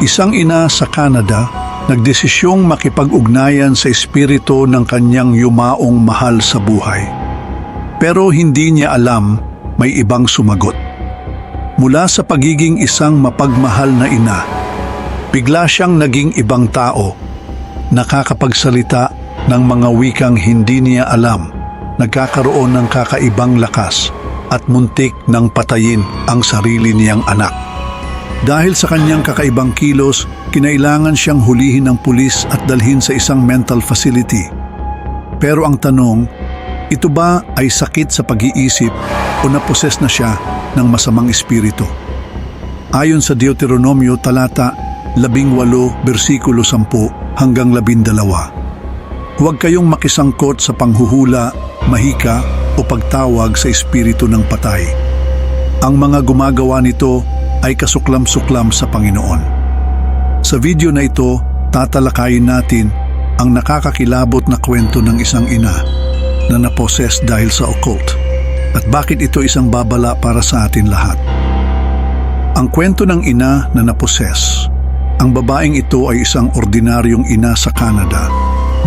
Isang ina sa Canada nagdesisyong makipag-ugnayan sa espiritu ng kanyang yumaong mahal sa buhay. Pero hindi niya alam may ibang sumagot. Mula sa pagiging isang mapagmahal na ina, bigla siyang naging ibang tao, nakakapagsalita ng mga wikang hindi niya alam, nagkakaroon ng kakaibang lakas at muntik ng patayin ang sarili niyang anak. Dahil sa kanyang kakaibang kilos, kinailangan siyang hulihin ng pulis at dalhin sa isang mental facility. Pero ang tanong, ito ba ay sakit sa pag-iisip o naposes na siya ng masamang espiritu? Ayon sa Deuteronomio talata 18 bersikulo 10 hanggang 12. Huwag kayong makisangkot sa panghuhula, mahika o pagtawag sa espiritu ng patay. Ang mga gumagawa nito ay kasuklam-suklam sa Panginoon. Sa video na ito, tatalakayin natin ang nakakakilabot na kwento ng isang ina na naposes dahil sa occult at bakit ito isang babala para sa atin lahat. Ang kwento ng ina na naposes. Ang babaeng ito ay isang ordinaryong ina sa Canada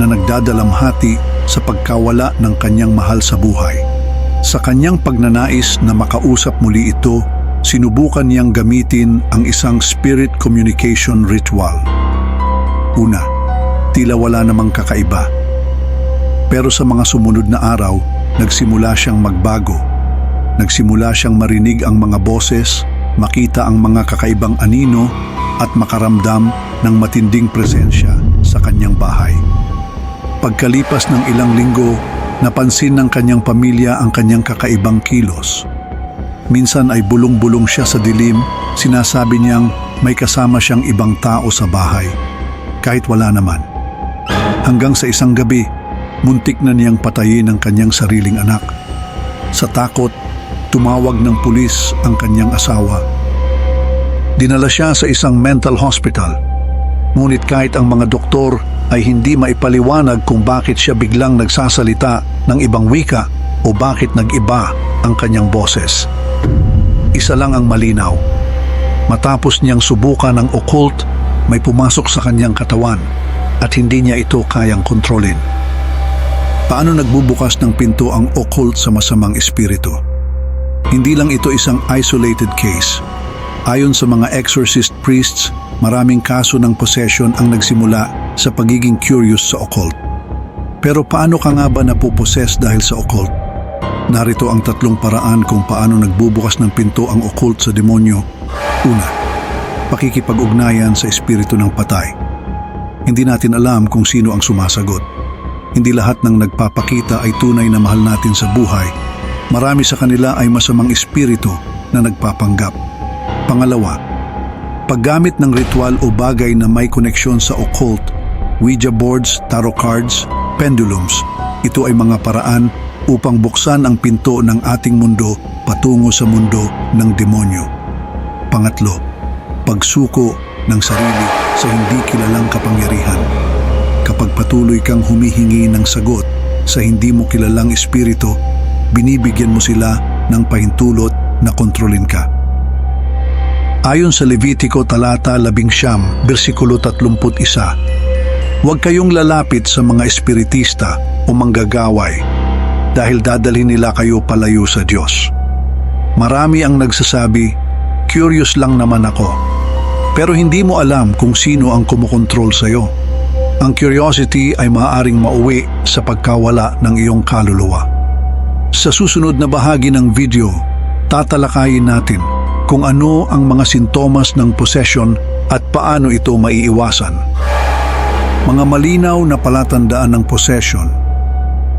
na nagdadalamhati sa pagkawala ng kanyang mahal sa buhay. Sa kanyang pagnanais na makausap muli ito, sinubukan niyang gamitin ang isang spirit communication ritual. Una, tila wala namang kakaiba. Pero sa mga sumunod na araw, nagsimula siyang magbago. Nagsimula siyang marinig ang mga boses, makita ang mga kakaibang anino at makaramdam ng matinding presensya sa kanyang bahay. Pagkalipas ng ilang linggo, napansin ng kanyang pamilya ang kanyang kakaibang kilos. Minsan ay bulong-bulong siya sa dilim, sinasabi niyang may kasama siyang ibang tao sa bahay, kahit wala naman. Hanggang sa isang gabi, muntik na niyang patayin ang kanyang sariling anak. Sa takot, tumawag ng pulis ang kanyang asawa. Dinala siya sa isang mental hospital. Ngunit kahit ang mga doktor ay hindi maipaliwanag kung bakit siya biglang nagsasalita ng ibang wika o bakit nag-iba ang kanyang boses. Isa lang ang malinaw. Matapos niyang subukan ng occult, may pumasok sa kanyang katawan at hindi niya ito kayang kontrolin. Paano nagbubukas ng pinto ang occult sa masamang espiritu? Hindi lang ito isang isolated case. Ayon sa mga exorcist priests, maraming kaso ng possession ang nagsimula sa pagiging curious sa occult. Pero paano ka nga ba napuposes dahil sa occult? Narito ang tatlong paraan kung paano nagbubukas ng pinto ang occult sa demonyo. Una, pakikipag-ugnayan sa espiritu ng patay. Hindi natin alam kung sino ang sumasagot. Hindi lahat ng nagpapakita ay tunay na mahal natin sa buhay. Marami sa kanila ay masamang espiritu na nagpapanggap. Pangalawa, paggamit ng ritual o bagay na may koneksyon sa occult, Ouija boards, tarot cards, pendulums. Ito ay mga paraan upang buksan ang pinto ng ating mundo patungo sa mundo ng demonyo. Pangatlo, pagsuko ng sarili sa hindi kilalang kapangyarihan. Kapag patuloy kang humihingi ng sagot sa hindi mo kilalang espiritu, binibigyan mo sila ng pahintulot na kontrolin ka. Ayon sa Levitico talata 11, bersikulo 31, Huwag kayong lalapit sa mga espiritista o manggagaway dahil dadalhin nila kayo palayo sa Diyos. Marami ang nagsasabi, curious lang naman ako. Pero hindi mo alam kung sino ang kumukontrol sa iyo. Ang curiosity ay maaaring mauwi sa pagkawala ng iyong kaluluwa. Sa susunod na bahagi ng video, tatalakayin natin kung ano ang mga sintomas ng possession at paano ito maiiwasan. Mga malinaw na palatandaan ng possession.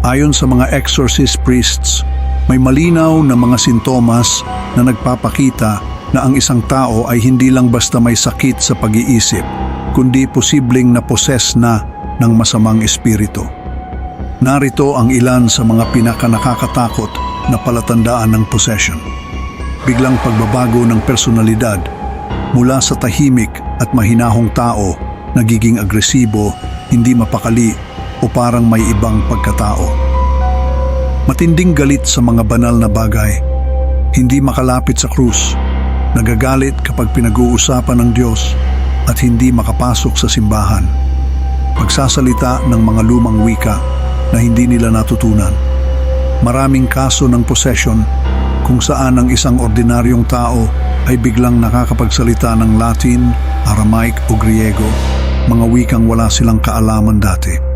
Ayon sa mga exorcist priests, may malinaw na mga sintomas na nagpapakita na ang isang tao ay hindi lang basta may sakit sa pag-iisip, kundi posibleng na-possess na ng masamang espiritu. Narito ang ilan sa mga pinakanakakatakot na palatandaan ng possession. Biglang pagbabago ng personalidad mula sa tahimik at mahinahong tao nagiging agresibo, hindi mapakali o parang may ibang pagkatao. Matinding galit sa mga banal na bagay, hindi makalapit sa krus, nagagalit kapag pinag-uusapan ng Diyos, at hindi makapasok sa simbahan. Pagsasalita ng mga lumang wika na hindi nila natutunan. Maraming kaso ng possession kung saan ang isang ordinaryong tao ay biglang nakakapagsalita ng Latin, Aramaic o Griego, mga wikang wala silang kaalaman dati.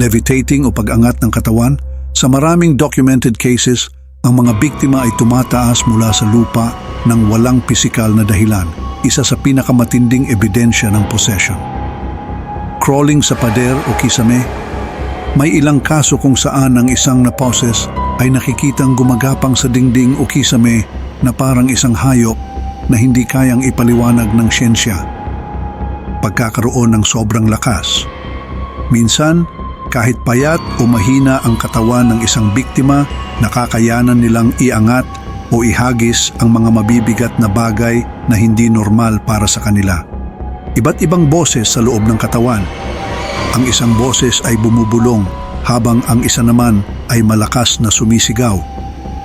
Levitating o pag-angat ng katawan, sa maraming documented cases, ang mga biktima ay tumataas mula sa lupa ng walang pisikal na dahilan, isa sa pinakamatinding ebidensya ng possession. Crawling sa pader o kisame, may ilang kaso kung saan ang isang naposes ay nakikitang gumagapang sa dingding o kisame na parang isang hayop na hindi kayang ipaliwanag ng siyensya. Pagkakaroon ng sobrang lakas. Minsan, kahit payat o mahina ang katawan ng isang biktima, nakakayanan nilang iangat o ihagis ang mga mabibigat na bagay na hindi normal para sa kanila. Iba't ibang boses sa loob ng katawan. Ang isang boses ay bumubulong habang ang isa naman ay malakas na sumisigaw.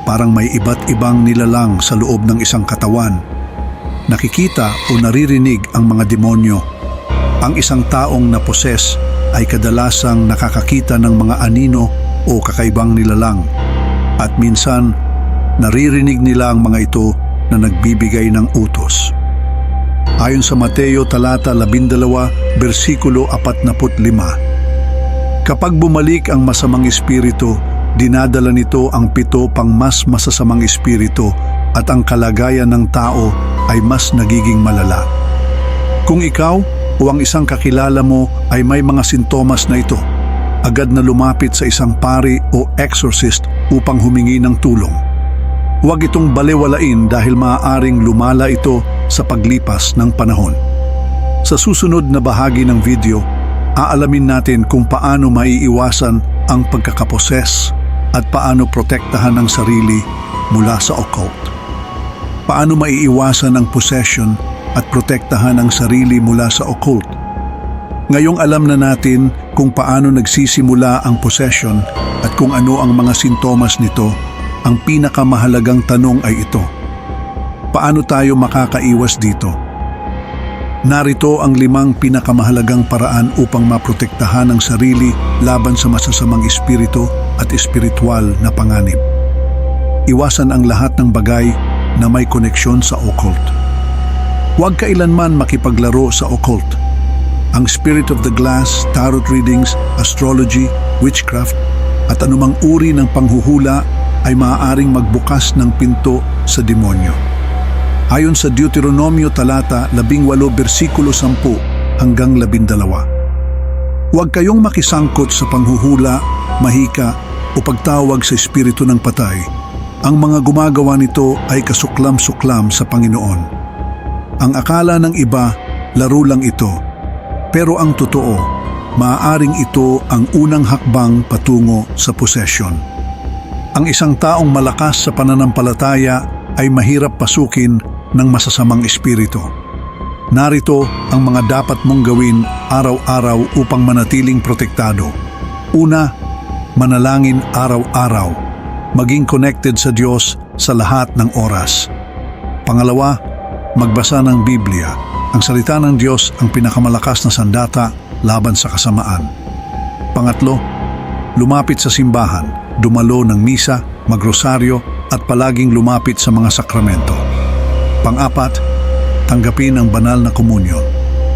Parang may iba't ibang nilalang sa loob ng isang katawan. Nakikita o naririnig ang mga demonyo. Ang isang taong naposes ay kadalasang nakakakita ng mga anino o kakaibang nilalang. At minsan, naririnig nila ang mga ito na nagbibigay ng utos. Ayon sa Mateo talata 12, bersikulo 45. Kapag bumalik ang masamang espiritu, dinadala nito ang pito pang mas masasamang espiritu at ang kalagayan ng tao ay mas nagiging malala. Kung ikaw o ang isang kakilala mo ay may mga sintomas na ito, agad na lumapit sa isang pari o exorcist upang humingi ng tulong. Huwag itong balewalain dahil maaaring lumala ito sa paglipas ng panahon. Sa susunod na bahagi ng video, aalamin natin kung paano maiiwasan ang pagkakaposes at paano protektahan ang sarili mula sa occult. Paano maiiwasan ang possession at protektahan ang sarili mula sa occult. Ngayong alam na natin kung paano nagsisimula ang possession at kung ano ang mga sintomas nito, ang pinakamahalagang tanong ay ito. Paano tayo makakaiwas dito? Narito ang limang pinakamahalagang paraan upang maprotektahan ang sarili laban sa masasamang espiritu at espiritual na panganib. Iwasan ang lahat ng bagay na may koneksyon sa occult. Huwag kailanman makipaglaro sa occult. Ang spirit of the glass, tarot readings, astrology, witchcraft, at anumang uri ng panghuhula ay maaaring magbukas ng pinto sa demonyo. Ayon sa Deuteronomio talata 18 bersikulo 10 hanggang 12. Huwag kayong makisangkot sa panghuhula, mahika o pagtawag sa espiritu ng patay. Ang mga gumagawa nito ay kasuklam-suklam sa Panginoon. Ang akala ng iba, laro lang ito. Pero ang totoo, maaaring ito ang unang hakbang patungo sa possession. Ang isang taong malakas sa pananampalataya ay mahirap pasukin ng masasamang espiritu. Narito ang mga dapat mong gawin araw-araw upang manatiling protektado. Una, manalangin araw-araw. Maging connected sa Diyos sa lahat ng oras. Pangalawa, magbasa ng Biblia. Ang salita ng Diyos ang pinakamalakas na sandata laban sa kasamaan. Pangatlo, lumapit sa simbahan, dumalo ng misa, magrosaryo at palaging lumapit sa mga sakramento. Pang-apat, tanggapin ang banal na komunyon.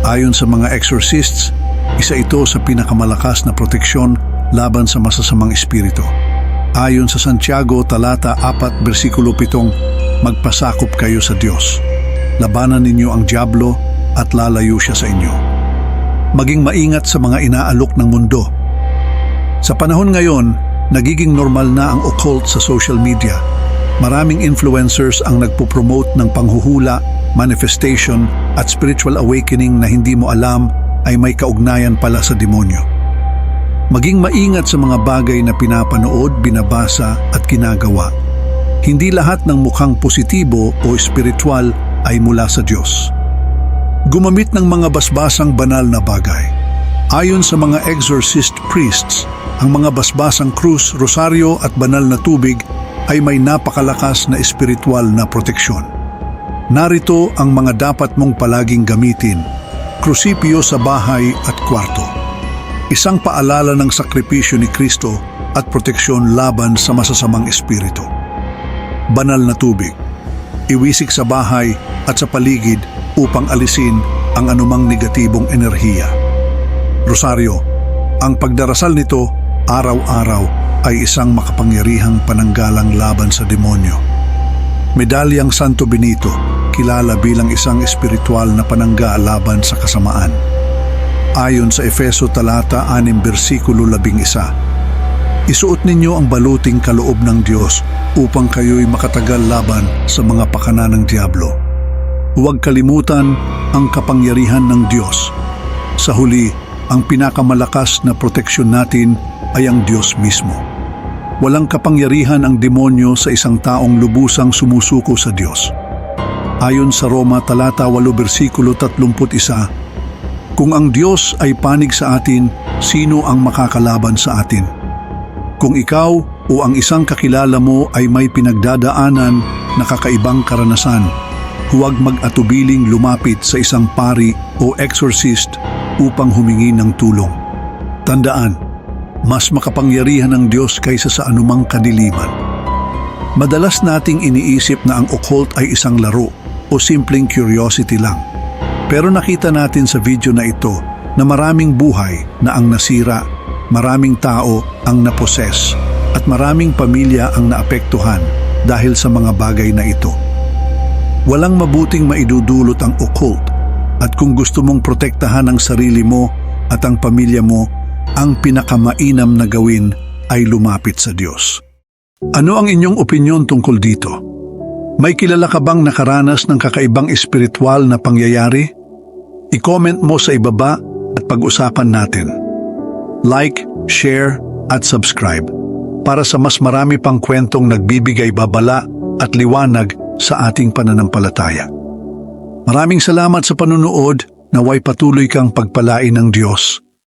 Ayon sa mga exorcists, isa ito sa pinakamalakas na proteksyon laban sa masasamang espiritu. Ayon sa Santiago talata 4 bersikulo 7, magpasakop kayo sa Diyos. Labanan ninyo ang diablo at lalayo siya sa inyo. Maging maingat sa mga inaalok ng mundo. Sa panahon ngayon, nagiging normal na ang occult sa social media. Maraming influencers ang nagpo-promote ng panghuhula, manifestation at spiritual awakening na hindi mo alam ay may kaugnayan pala sa demonyo. Maging maingat sa mga bagay na pinapanood, binabasa at ginagawa. Hindi lahat ng mukhang positibo o espiritual ay mula sa Diyos. Gumamit ng mga basbasang banal na bagay. Ayon sa mga exorcist priests, ang mga basbasang krus, rosaryo at banal na tubig ay may napakalakas na espiritual na proteksyon. Narito ang mga dapat mong palaging gamitin krusipyo sa bahay at kwarto. Isang paalala ng sakripisyo ni Kristo at proteksyon laban sa masasamang espiritu. Banal na tubig. Iwisik sa bahay at sa paligid upang alisin ang anumang negatibong enerhiya. Rosario, ang pagdarasal nito araw-araw ay isang makapangyarihang pananggalang laban sa demonyo. Medalyang Santo Benito, kilala bilang isang espiritual na panangga laban sa kasamaan. Ayon sa Efeso talata 6 bersikulo 11, Isuot ninyo ang baluting kaloob ng Diyos upang kayo'y makatagal laban sa mga pakana ng Diablo. Huwag kalimutan ang kapangyarihan ng Diyos. Sa huli, ang pinakamalakas na proteksyon natin ay ang Diyos mismo. Walang kapangyarihan ang demonyo sa isang taong lubusang sumusuko sa Diyos. Ayon sa Roma talata 8 bersikulo 31, Kung ang Diyos ay panig sa atin, sino ang makakalaban sa atin? Kung ikaw o ang isang kakilala mo ay may pinagdadaanan na kakaibang karanasan, huwag mag-atubiling lumapit sa isang pari o exorcist upang humingi ng tulong. Tandaan, mas makapangyarihan ang Diyos kaysa sa anumang kadiliman. Madalas nating iniisip na ang occult ay isang laro o simpleng curiosity lang. Pero nakita natin sa video na ito na maraming buhay na ang nasira, maraming tao ang naposes, at maraming pamilya ang naapektuhan dahil sa mga bagay na ito. Walang mabuting maidudulot ang occult at kung gusto mong protektahan ang sarili mo at ang pamilya mo, ang pinakamainam na gawin ay lumapit sa Diyos. Ano ang inyong opinyon tungkol dito? May kilala ka bang nakaranas ng kakaibang espiritual na pangyayari? I-comment mo sa ibaba at pag-usapan natin. Like, share at subscribe para sa mas marami pang kwentong nagbibigay babala at liwanag sa ating pananampalataya. Maraming salamat sa panunood naway patuloy kang pagpalain ng Diyos.